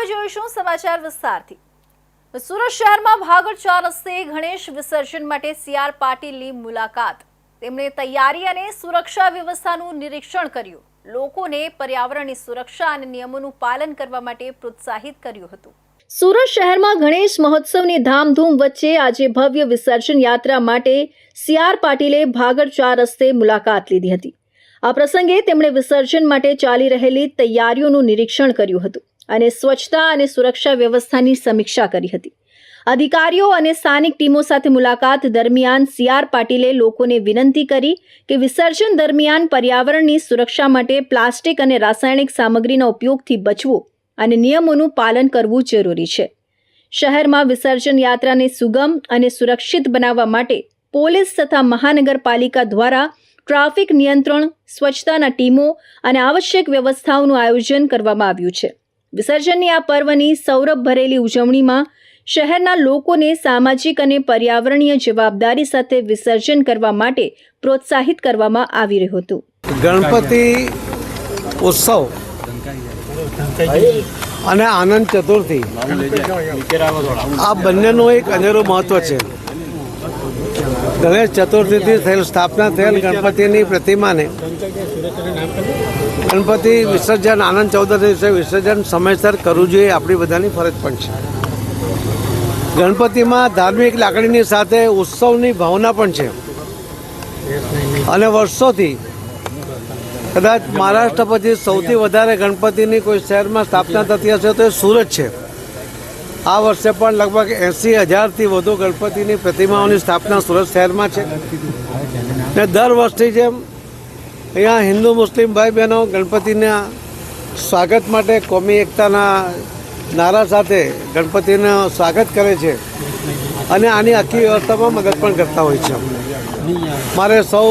હવે જોઈશું સમાચાર વિસ્તારથી. સુરત શહેરમાં ભાગળ ચાર રસ્તે ગણેશ વિસર્જન માટે સીઆર પાટીલની મુલાકાત. તેમણે તૈયારી અને સુરક્ષા વ્યવસ્થાનું નિરીક્ષણ કર્યું. લોકોને પર્યાવરણની સુરક્ષા અને નિયમોનું પાલન કરવા માટે પ્રોત્સાહિત કર્યું હતું. સુરત શહેરમાં ગણેશ મહોત્સવની ધામધૂમ વચ્ચે આજે ભવ્ય વિસર્જન યાત્રા માટે સીઆર પાટીલે ભાગળ ચાર રસ્તે મુલાકાત લીધી હતી. આ પ્રસંગે તેમણે વિસર્જન માટે ચાલી રહેલી તૈયારીઓનું નિરીક્ષણ કર્યું હતું. અને સ્વચ્છતા અને સુરક્ષા વ્યવસ્થાની સમીક્ષા કરી હતી. અધિકારીઓ અને સ્થાનિક ટીમો સાથે મુલાકાત દરમિયાન સીઆર પાટીલે લોકોને વિનંતી કરી કે વિસર્જન દરમિયાન પર્યાવરણની સુરક્ષા માટે પ્લાસ્ટિક અને રાસાયણિક સામગ્રીના ઉપયોગથી બચવું અને નિયમોનું પાલન કરવું જરૂરી છે. શહેરમાં વિસર્જન યાત્રાને સુગમ અને સુરક્ષિત બનાવવા માટે પોલીસ તથા મહાનગરપાલિકા દ્વારા ટ્રાફિક નિયંત્રણ, સ્વચ્છતાના ટીમો અને આવશ્યક વ્યવસ્થાઓનું આયોજન કરવામાં આવ્યું છે. વિસર્જનની આ પર્વની સૌરભ ભરેલી ઉજવણીમાં શહેરના લોકોને સામાજિક અને પર્યાવરણીય જવાબદારી સાથે વિસર્જન કરવા માટે પ્રોત્સાહિત કરવામાં આવી રહ્યું હતું. ગણપતિ ઉત્સવ અને આનંદ ચતુર્થી. આ બંનેનો એક અનેરો મહત્વ છે. ગણેશ ચતુર્થીથી થયેલ સ્થાપના થયેલ ગણપતિની પ્રતિમાને ગણપતિ વિસર્જન, આનંદ ચૌદશ દિવસે વિસર્જન સમયસર કરવું જોઈએ, આપણી બધાની ફરજ પણ છે. ગણપતિમાં ધાર્મિક લાગણીની સાથે ઉત્સવની ભાવના પણ છે. અને વર્ષોથી કદાચ મહારાષ્ટ્ર પછી સૌથી વધારે ગણપતિની કોઈ શહેરમાં સ્થાપના થતી હશે તો એ સુરત છે. આ વર્ષે પણ લગભગ એંસી હજારથી વધુ ગણપતિની પ્રતિમાઓની સ્થાપના સુરત શહેરમાં છે. ને દર વર્ષની જેમ અહીંયા હિન્દુ મુસ્લિમ ભાઈ બહેનો ગણપતિના સ્વાગત માટે કોમી એકતાના નારા સાથે ગણપતિનું સ્વાગત કરે છે અને આની આખી વ્યવસ્થામાં મદદ પણ કરતા હોય છે. મારે સૌ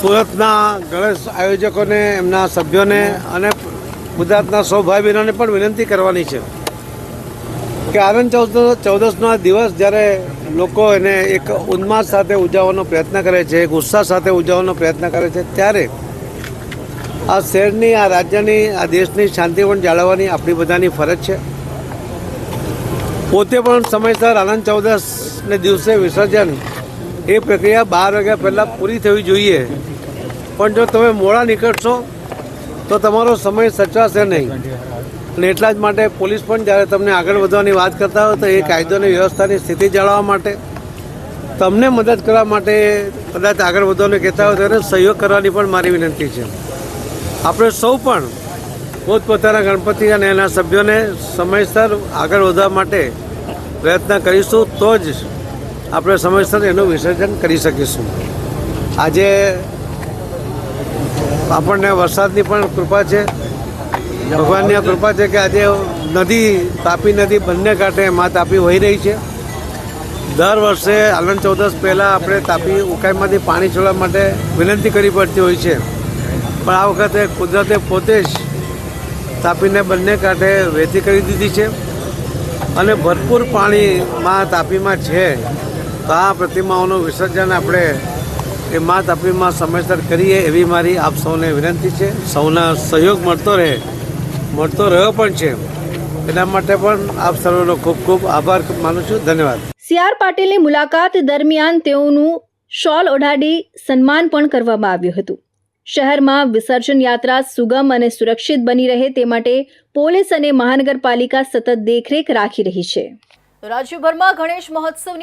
સુરતના ગણેશ આયોજકોને, એમના સભ્યોને અને ગુજરાતના સૌ ભાઈ બહેનોને પણ વિનંતી કરવાની છે. કે આનંદ ચૌદ ચૌદસનો દિવસ જ્યારે લોકો એને એક ઉન્માદ સાથે ઉજવવાનો પ્રયત્ન કરે છે, એક ઉત્સાહ સાથે ઉજવવાનો પ્રયત્ન કરે છે, ત્યારે આ શહેરની, આ રાજ્યની, આ દેશની શાંતિ પણ જાળવવાની આપણી બધાની ફરજ છે. પોતે પણ સમયસર આનંદ ચૌદસને દિવસે વિસર્જન એ પ્રક્રિયા બાર વાગ્યા પહેલાં પૂરી થવી જોઈએ. પણ જો તમે મોડા નીકળશો, તો તમારો સમય સચવાશે નહીં. અને એટલા જ માટે પોલીસ પણ જ્યારે તમને આગળ વધવાની વાત કરતા હોય તો એ કાયદો અને વ્યવસ્થાની સ્થિતિ જાળવવા માટે તમને મદદ કરવા માટે કદાચ આગળ વધવાનું કહેતા હોય ત્યારે સહયોગ કરવાની પણ મારી વિનંતી છે. આપણે સૌ પણ પોતપોતાના ગણપતિ અને એના સભ્યોને સમયસર આગળ વધવા માટે પ્રયત્ન કરીશું, તો જ આપણે સમયસર એનું વિસર્જન કરી શકીશું. આજે આપણને વરસાદની પણ કૃપા છે. ભગવાનની કૃપા છે કે આજે નદી તાપી નદી બંને કાંઠે મા તાપી વહી રહી છે. દર વર્ષે આનંદ ચૌદસ પહેલાં આપણે તાપી ઉકાઈમાંથી પાણી છોડવા માટે વિનંતી કરવી પડતી હોય છે. પણ આ વખતે કુદરતે પોતે જ તાપીને બંને કાંઠે વહેતી કરી દીધી છે. અને ભરપૂર પાણી મા તાપીમાં છે. તો આ પ્રતિમાઓનું વિસર્જન આપણે એ મા તાપીમાં સમયસર કરીએ એવી મારી આપ સૌને વિનંતી છે. સૌના સહયોગ મળતો રહે. મળતો રહ્યો પણ છે. એના માટે પણ આપ સર્વનો ખૂબ ખૂબ આભાર માનું છું. ધન્યવાદ. સીઆર પાટીલની મુલાકાત દરમિયાન તેઓનું શોલ ઓઢાડી સન્માન પણ કરવામાં આવ્યું હતું. શહેરમાં વિસર્જન યાત્રા સુગમ અને સુરક્ષિત બની રહે તે માટે પોલીસ અને મહાનગરપાલિકા સતત દેખરેખ રાખી રહી છે. રાજ્યભરમાં ગણેશ મહોત્સવની